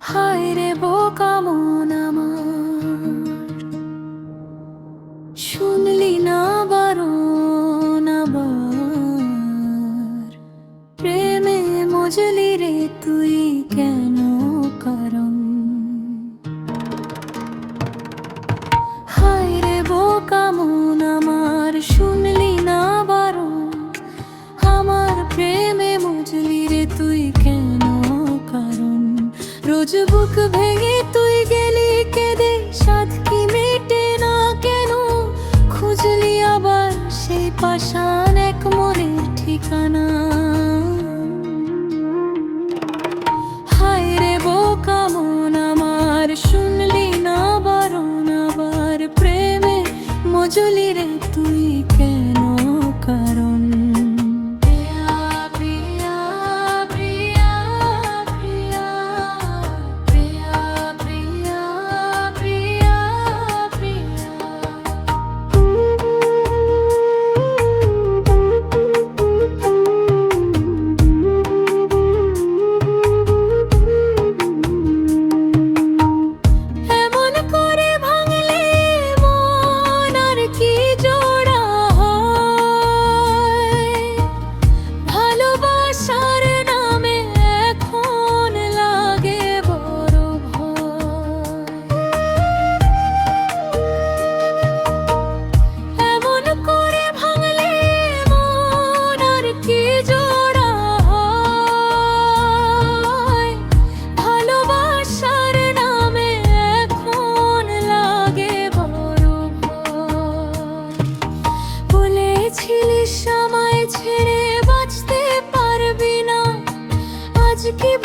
হায় রে বোকা মন আমার। শুনলি না বারণ আবার প্রেমে মজলি রে তুই কেন কারণ হায় রে বোকা মন আমার, শুনলি না বারণ আমার প্রেমে মজলি রে তুই কেন রোজ বুক ভেঙে তুই গেলি কেঁদে? সাত কি মেটে না কেন? খুঁজলি আবার সেই পাশান এক মনের ঠিকানা। হায় রে শুনলি না প্রেমে? রে তুই কেন?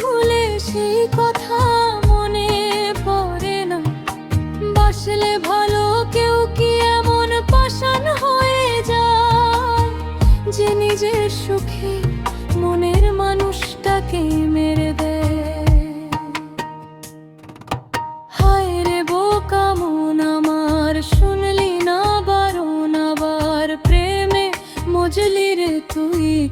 ভুলে সেই কথা মনে পড়ে না। বাসলে ভালো কেউ কি এমন পাষাণ হয়ে যায়? যে নিজের সুখে মনের মানুষটাকে মেরে দেয়। হায় রে বোকা মন আমার, শুনলি না বারণ আবার প্রেমে, মজলি রে তুই